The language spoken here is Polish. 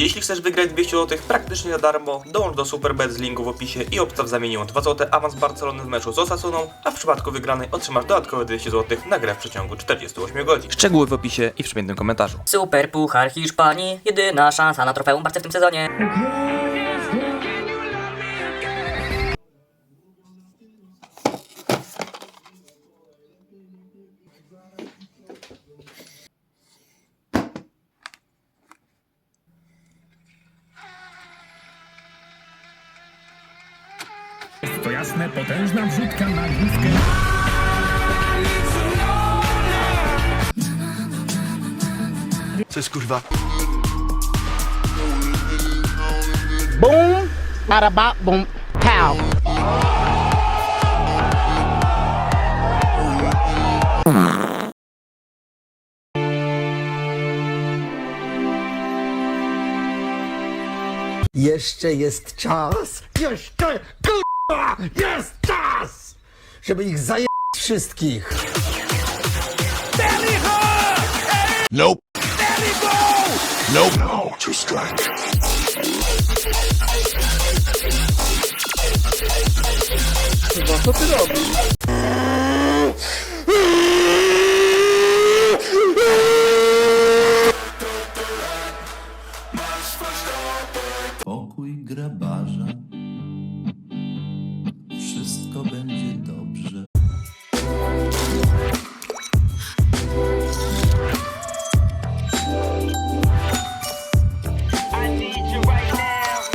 Jeśli chcesz wygrać 200 zł praktycznie za darmo, dołącz do Superbet z linku w opisie i obstaw zamienił 2 zł awans Barcelony w meczu z Osasuną, a w przypadku wygranej otrzymasz dodatkowe 200 zł na grę w przeciągu 48 godzin. Szczegóły w opisie i w przypiętym komentarzu. Super Puchar Hiszpanii, jedyna szansa na trofeum Barcy w tym sezonie. To jasne, potężna wrzutka na główkę. Co jest kurwa? Boom, bada bop, boom, pow. Jeszcze jest czas. Jeszcze, jest czas, żeby ich zająć wszystkich. Nope. Nope. No, two strikes. Pokój grabarza. Wszystko będzie been